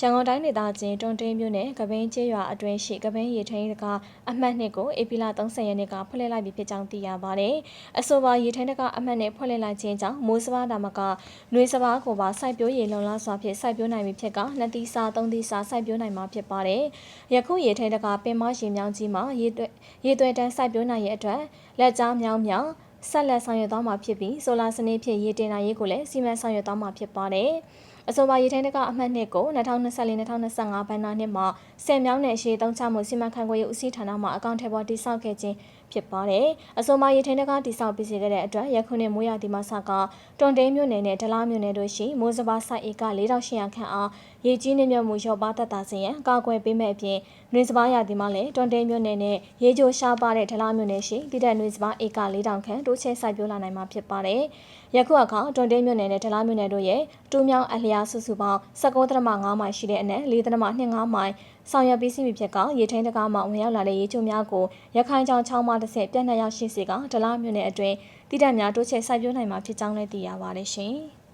ရန်ကုန်တိုင်းဒေသကြီးတွန်တင်းမြို့နယ်ကပင်းကျေးရွာအတွင်းရှိကပင်းရေထိန်းကအမှတ်နှစ်ကိုဧပြီလ30ရက်နေ့ကဖွင့်လှစ်လိုက်ပြီဖြစ်ကြောင်းသိရပါတယ်။အဆိုပါရေထိန်းကအမှတ်နှစ်ဖွင့်လှစ်လိုက်ခြင်းကြောင့်မိုးစဘာဒါမကຫນွေစဘာကိုပါစိုက်ပျိုးရေလုံလောက်စွာဖြင့်စိုက်ပျိုးနိုင်ပြီဖြစ်ကနှစ်သီးစာသုံးသီးစာစိုက်ပျိုးနိုင်မှာဖြစ်ပါတယ်။ယခုရေထိန်းကပင်မရေမြောင်းကြီးမှာရေသွဲရေသွဲတန်းစိုက်ပျိုးနိုင်ရဲ့အတွက်လက်ကြားမြောင်းမြောင်းဆက်လက်ဆောင်ရွက်သွားမှာဖြစ်ပြီးဆိုလာစနစ်ဖြင့်ရေတင်နိုင်ရေးကိုလည်းစီမံဆောင်ရွက်သွားမှာဖြစ်ပါတယ်။ အဆိုပါရေထိုင်းတကအမှတ်နှစ်ကို2024-2025ဘဏ္ဍာနှစ်မှာဆယ်မြောင်းနယ်ရှိသုံးချမှုစီမံခန့်ခွဲရေးဦးစီးဌာနမှအကောင့်ထဲပေါ်တိစောက်ခဲ့ခြင်းဖြစ်ပါတယ်။အဆိုပါရေထိုင်းတကတိစောက်ပြီးစီခဲ့တဲ့အတွက်ရခုနှစ်မိုးရာသီမှာစကတွန်တိန်မြို့နယ်နဲ့ဒလားမြို့နယ်တို့ရှိမိုးစပါစိုက်ဧက4800ခန့်အားရေကြီးနှမြုပ်မှုလျော့ပါသက်သာစေရန်ကာကွယ်ပေးမဲ့အပြင်နှွေစပါရာသီမှာလည်းတွန်တိန်မြို့နယ်နဲ့ရေချိုရှားပါတဲ့ဒလားမြို့နယ်ရှိတိတဲ့နှွေစပါဧက4000ခန့်တိုးချဲ့စိုက်ပျိုးလာနိုင်မှာဖြစ်ပါတယ်။ယခုအခါတွန်တိန်မြို့နယ်နဲ့ဒလားမြို့နယ်တို့ရဲ့တူးမြောင်းအလျားစုစုပေါင်း19.5မိုင်ရှိတဲ့အနက်4.25မိုင်ဆောင်ရွက်ပြီးစီးပြီဖြစ်ကရေထိန်တကားမှဝင်ရောက်လာတဲ့ရေချိုများကိုရခိုင်ကြောင်ချောင်းမှတစ်ဆက်ပြန့်နှံ့ရောက်ရှိစေကဒလားမြို့နယ်အတွင်းတိတက်များတိုးချဲ့စိုက်ပျိုးနိုင်မှာဖြစ်ကြောင်းလည်းသိရပါတယ်ရှင်။